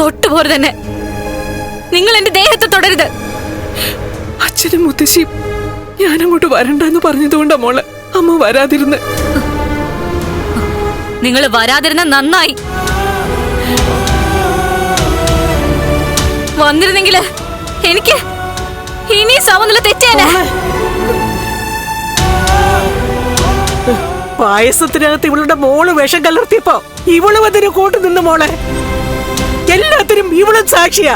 തൊട്ടുപോലെ തന്നെ. നിങ്ങൾ എന്റെ ദേഹത്തെ തുടരുത്. അച്ഛനും മുത്തശ്ശിയും ഞാനങ്ങോട്ട് വരണ്ടെന്ന് പറഞ്ഞതുകൊണ്ടാ മോളെ അമ്മ വരാതിരുന്ന്. നിങ്ങൾ വരാതിരുന്ന നന്നായി. വന്നിരുന്നെങ്കിൽ എനിക്ക് ഇനി സമനില തെറ്റേനെ പായസത്തിനകത്ത് ഇവളുടെ മോൾ വിഷം കലർത്തിയപ്പോ ഇവൾ അതിന് കൂട്ടു നിന്ന് മോളെ. എല്ലാത്തിനും ഇവളും സാക്ഷിയാ.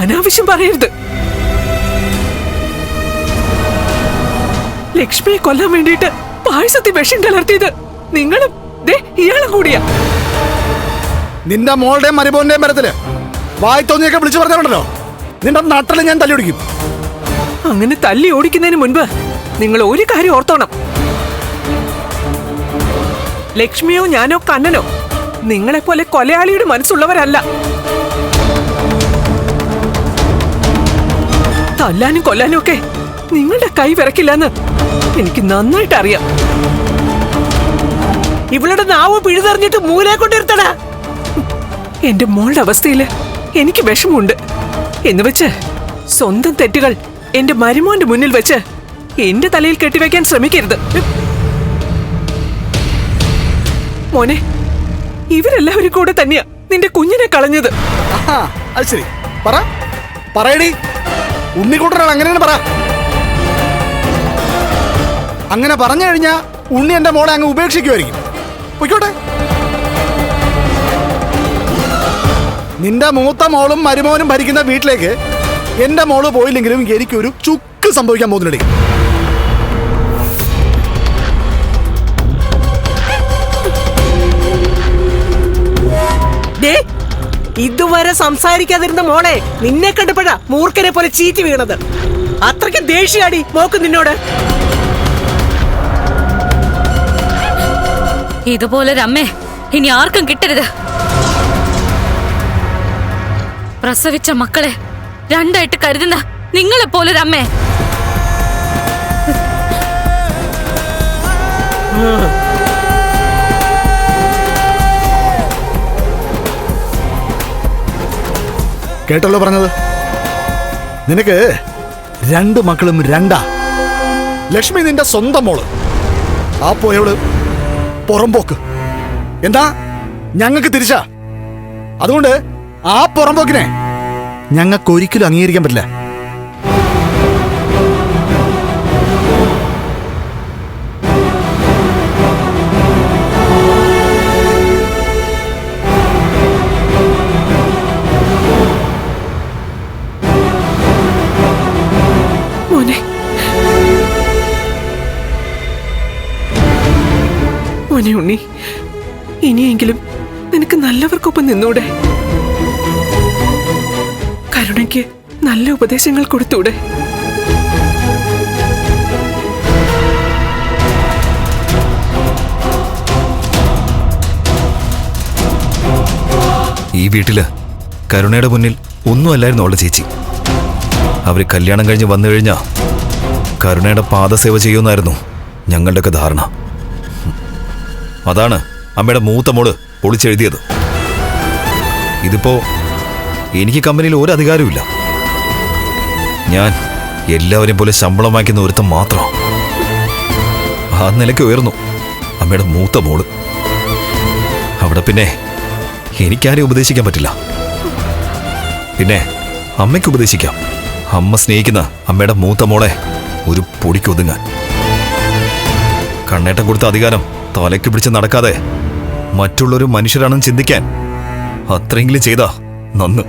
അനാവശ്യം പറയരുത്. ലക്ഷ്മിയെ കൊല്ലാൻ വേണ്ടിയിട്ട് പായസത്തിൽ വിഷം കലർത്തിയത് നിങ്ങളും. ഇയാളും കൂടിയാ. നിന്റെ മോളുടെയും മരുമോന്റെയും മരത്തിൽ വായി തോന്നിയൊക്കെ വിളിച്ചു പറഞ്ഞോ നിന്റെ നട്ടൽ ഞാൻ തല്ലി ഓടിക്കും. അങ്ങനെ തല്ലി ഓടിക്കുന്നതിന് മുൻപ് നിങ്ങൾ ഒരു കാര്യം ഓർത്തോണം. ലക്ഷ്മിയോ ഞാനോ കണ്ണനോ? നിങ്ങളെപ്പോലെ കൊലയാളിയുടെ മനസ്സുള്ളവരല്ല. തല്ലാനും കൊല്ലാനും ഒക്കെ നിങ്ങളുടെ കൈ വിറക്കില്ലെന്ന് എനിക്ക് നന്നായിട്ട് അറിയാം ഇവളുടെ നാവ് പിഴുതെറിഞ്ഞിട്ട് മൂലെ കൊണ്ടിരുത്തട. എന്റെ മോളുടെ അവസ്ഥയിൽ എനിക്ക് വിഷമമുണ്ട്. എന്ന് വെച്ച് സ്വന്തം തെറ്റുകൾ എന്റെ മരുമോന്റെ മുന്നിൽ വെച്ച് എന്റെ തലയിൽ കെട്ടിവെക്കാൻ ശ്രമിക്കരുത്. മോനെ ഇവരെല്ലാവരും കൂടെ തന്നെയാ നിന്റെ കുഞ്ഞിനെ കളഞ്ഞത്. അത് ശരി. പറ. പറയടി. ഉണ്ണിക്കൂട്ടനാണ് അങ്ങനെയാണ് പറ. അങ്ങനെ പറഞ്ഞു കഴിഞ്ഞാ ഉണ്ണി എന്റെ മോളെ അങ്ങ് ഉപേക്ഷിക്കുമായിരിക്കും പൊയ്ക്കോട്ടെ. നിന്റെ മൂത്ത മോളും മരുമോനും ഭരിക്കുന്ന വീട്ടിലേക്ക് എന്റെ മോൾ പോയില്ലെങ്കിലും എനിക്കൊരു ചുക്ക് സംഭവിക്കാൻ പോകുന്നില്ലടി ഇതുവരെ സംസാരിക്കാതിരുന്ന മോളെ നിന്നെ കണ്ടപ്പോഴാ മൂർഖനെ പോലെ ചീറ്റി വീണത്. അത്രയ്ക്ക് ദേഷ്യാടി മോക്ക് നിന്നോട്. ഇതുപോലെ രമ്മേ ഇനി ആർക്കും കിട്ടരുത്. പ്രസവിച്ച മക്കളെ രണ്ടായിട്ട് കരുതുന്ന നിങ്ങളെ പോലൊരമ്മേ കേട്ടല്ലോ പറഞ്ഞത്. നിനക്ക് രണ്ട് മക്കളും രണ്ടാ. ലക്ഷ്മി നിന്റെ സ്വന്തം മോൾ. ആ പോയവൾ പുറംപോക്ക് എന്താ? ഞങ്ങൾക്ക് തിരിച്ചാ? അതുകൊണ്ട് ആ പുറംപോക്കിനെ ഞങ്ങൾക്ക് ഒരിക്കലും അംഗീകരിക്കാൻ പറ്റില്ല. ഉണ്ണി ഇനിയെങ്കിലും നിനക്ക് നല്ലവർക്കൊപ്പം നിന്നൂടെ. കരുണയ്ക്ക് നല്ല ഉപദേശങ്ങൾ കൊടുത്തൂടെ. ഈ വീട്ടിൽ കരുണയുടെ മുന്നിൽ ഒന്നുമല്ലായിരുന്നു അവളുടെ ചേച്ചി. അവർ കല്യാണം കഴിഞ്ഞ് വന്നു കഴിഞ്ഞാ കരുണയുടെ പാദസേവ ചെയ്യുമെന്നായിരുന്നു ഞങ്ങളുടെയൊക്കെ ധാരണ. അതാണ് അമ്മയുടെ മൂത്ത മോൾ പൊളിച്ചെഴുതിയത്. ഇതിപ്പോ എനിക്ക് കമ്പനിയിൽ ഒരു അധികാരവുമില്ല. ഞാൻ എല്ലാവരെയും പോലെ ശമ്പളം വാങ്ങിക്കുന്ന ഒരുത്തം മാത്രം. ആ നിലയ്ക്ക് ഉയർന്നു അമ്മയുടെ മൂത്ത മോൾ. അവിടെ പിന്നെ എനിക്കാരെയും ഉപദേശിക്കാൻ പറ്റില്ല. പിന്നെ അമ്മയ്ക്ക് ഉപദേശിക്കാം. അമ്മ സ്നേഹിക്കുന്ന അമ്മയുടെ മൂത്ത മോളെ ഒരു പൊടിക്കൊതുങ്ങാൻ കണ്ണേട്ടം കൊടുത്ത അധികാരം തലയ്ക്ക് പിടിച്ച് നടക്കാതെ മറ്റുള്ളൊരു മനുഷ്യരാണെന്ന് ചിന്തിക്കാൻ അത്രയെങ്കിലും ചെയ്താ. നന്ന്.